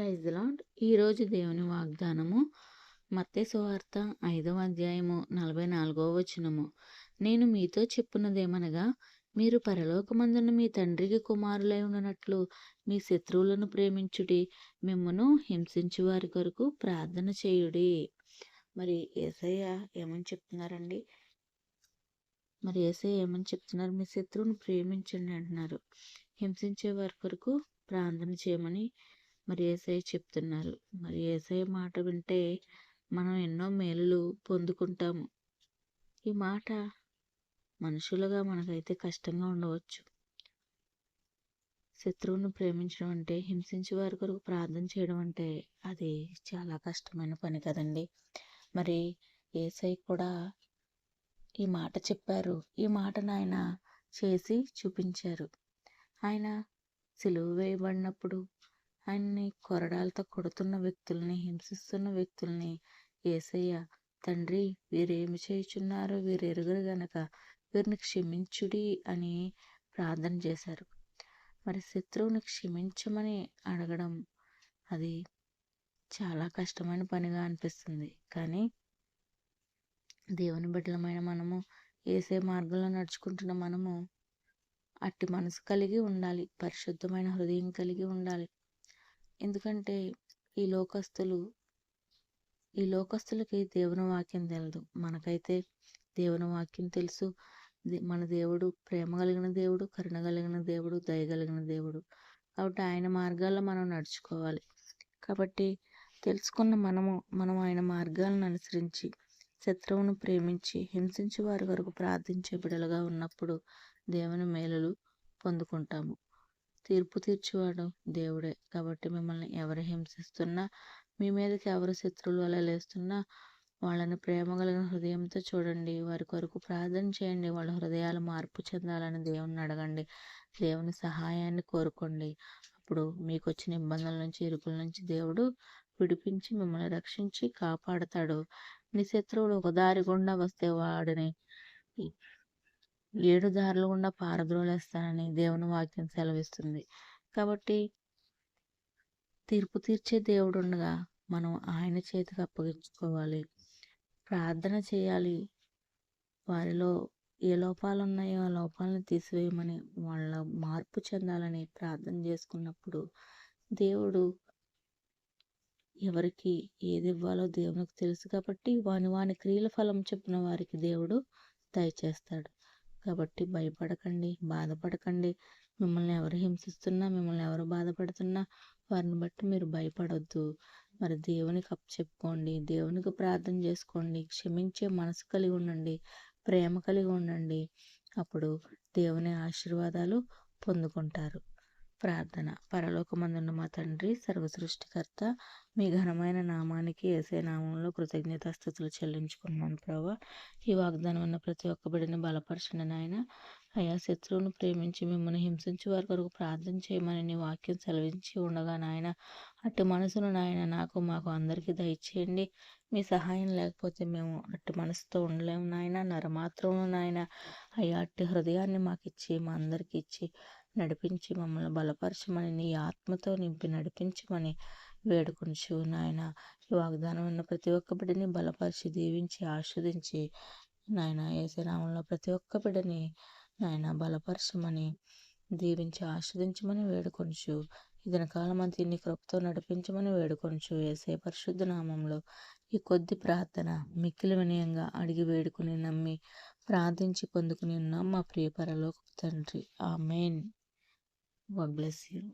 Praise lord ఈరోజు దేవుని వాగ్దానము మత్తే సువార్త ఐదవ అధ్యాయము నలభై నాలుగవ వచనము. నేను మీతో చెప్పున్నదేమనగా మీరు పరలోకమందున మీ తండ్రికి కుమారులై ఉన్నట్లు మీ శత్రువులను ప్రేమించుడి మిమ్మను హింసించు వారి కొరకు ప్రార్థన చేయుడి. మరి ఏసయ్య ఏమని చెప్తున్నారండి? మరి ఏసయ్య ఏమని చెప్తున్నారు? మీ శత్రువును ప్రేమించండి అంటున్నారు. హింసించే వారి కొరకు ప్రార్థన చేయమని మరి ఏసఐ చెప్తున్నారు. మరి ఏసఐ మాట వింటే మనం ఎన్నో మేలులు పొందుకుంటాము. ఈ మాట మనుషులుగా మనకైతే కష్టంగా ఉండవచ్చు. శత్రువును ప్రేమించడం అంటే హింసించే వారి కొరకు ప్రార్థన చేయడం అంటే అది చాలా కష్టమైన పని కదండి. మరి ఏసై కూడా ఈ మాట చెప్పారు. ఈ మాటను ఆయన చేసి చూపించారు. ఆయన సిలువ వేయబడినప్పుడు ఆయన్ని కొరడాలతో కొడుతున్న వ్యక్తుల్ని హింసిస్తున్న వ్యక్తుల్ని ఏసయ్య తండ్రి వీరేమి చేయుచున్నారో వీరెరుగురు గనక వీరిని క్షమించుడి అని ప్రార్థన చేశారు. మరి శత్రువుని క్షమించమని అడగడం అది చాలా కష్టమైన పనిగా అనిపిస్తుంది. కానీ దేవుని బిడ్డలమైన మనము ఏసే మార్గంలో నడుచుకుంటున్న మనము అట్టి మనసు కలిగి ఉండాలి పరిశుద్ధమైన హృదయం కలిగి ఉండాలి. ఎందుకంటే ఈ లోకస్తులు ఈ లోకస్తులకి దేవుని వాక్యం తెలదు. మనకైతే దేవుని వాక్యం తెలుసు. మన దేవుడు ప్రేమ కలిగిన దేవుడు కరుణ కలిగిన దేవుడు దయగలిగిన దేవుడు. కాబట్టి ఆయన మార్గాల్లో మనం నడుచుకోవాలి. కాబట్టి తెలుసుకున్న మనము మనం ఆయన మార్గాలను అనుసరించి శత్రువును ప్రేమించి హింసించి వారి వరకు ప్రార్థించే బిడలుగా ఉన్నప్పుడు దేవుని మేలులు పొందుకుంటాము. తీర్పు తీర్చేవాడు దేవుడే. కాబట్టి మిమ్మల్ని ఎవరు హింసిస్తున్నా మీ మీదకి ఎవరు శత్రువులు అలా లేస్తున్నా వాళ్ళని ప్రేమ కలిగిన హృదయంతో చూడండి. వారి కొరకు ప్రార్థన చేయండి. వాళ్ళ హృదయాలు మార్పు చెందాలని దేవుని అడగండి. దేవుని సహాయాన్ని కోరుకోండి. అప్పుడు మీకు వచ్చిన ఇబ్బందుల నుంచి ఇరుకుల నుంచి దేవుడు విడిపించి మిమ్మల్ని రక్షించి కాపాడతాడు. నీ శత్రువులు ఒక దారి గుండా వస్తే వాడిని ఏడు దారులు గుండా పారద్రోలేస్తానని దేవుని వాక్యం సెలవిస్తుంది. కాబట్టి తీర్పు తీర్చే దేవుడు ఉండగా మనం ఆయన చేతికి అప్పగించుకోవాలి. ప్రార్థన చేయాలి. వారిలో ఏ లోపాలు ఉన్నాయో ఆ లోపాలను తీసివేయమని వాళ్ళ మార్పు చెందాలని ప్రార్థన చేసుకున్నప్పుడు దేవుడు ఎవరికి ఏది ఇవ్వాలో దేవునికి తెలుసు కాబట్టి వాని వాని క్రియల ఫలం చెప్పిన వారికి దేవుడు దయచేస్తాడు. కాబట్టి భయపడకండి బాధపడకండి. మిమ్మల్ని ఎవరు హింసిస్తున్నా మిమ్మల్ని ఎవరు బాధపడుతున్నా వారిని బట్టి మీరు భయపడొద్దు. మరి దేవునికి అప్పు చెప్పుకోండి దేవునికి ప్రార్థన చేసుకోండి క్షమించే మనసు కలిగి ఉండండి ప్రేమ కలిగి ఉండండి. అప్పుడు దేవుని ఆశీర్వాదాలు పొందుకుంటారు. ప్రార్థన. పరలోకమందున్న మా తండ్రి సర్వసృష్టికర్త మీ ఘనమైన నామానికి ఏసే నామంలో కృతజ్ఞతాస్థుతులు చెల్లించుకున్నాను ప్రభా. ఈ వాగ్దానం ఉన్న ప్రతి ఒక్క బిడ్డని బలపరచండి నాయన. అయా శత్రువును ప్రేమించి మిమ్మల్ని హింసించి వారి కొరకు ప్రార్థన చేయమని నీ వాక్యం సెలవించి ఉండగా నాయన. అట్టి మనసును నాయన నాకు మాకు అందరికీ దయచేయండి. మీ సహాయం లేకపోతే మేము అట్టి మనసుతో ఉండలేము నాయన. నరమాత్రము నాయన. అయ్యా అట్టి హృదయాన్ని మాకు ఇచ్చి మా అందరికి ఇచ్చి నడిపించి మమ్మల్ని బలపరచమని నీ ఆత్మతో నింపి నడిపించమని వేడుకొంచు నాయన. ఈ వాగ్దానం ఉన్న ప్రతి ఒక్క బిడ్డని బలపరిచి దీవించి ఆస్వాదించి నాయన. ఏసరామంలో ప్రతి ఒక్క బిడ్డని నాయన బలపరచమని దీవించి ఆస్వాదించమని వేడుకొనిచు. ఇదిన కాలం అంతా నీ కృపతో నడిపించమని వేడుకొనిచు ఏసే పరిశుద్ధ నామంలో ఈ కొద్ది ప్రార్థన మిక్కిలి వినయంగా అడిగి వేడుకుని నమ్మి ప్రార్థించి పొందుకుని ఉన్నాం మా ప్రియ పరలోక తండ్రి. ఆ మెయిన్ God bless you.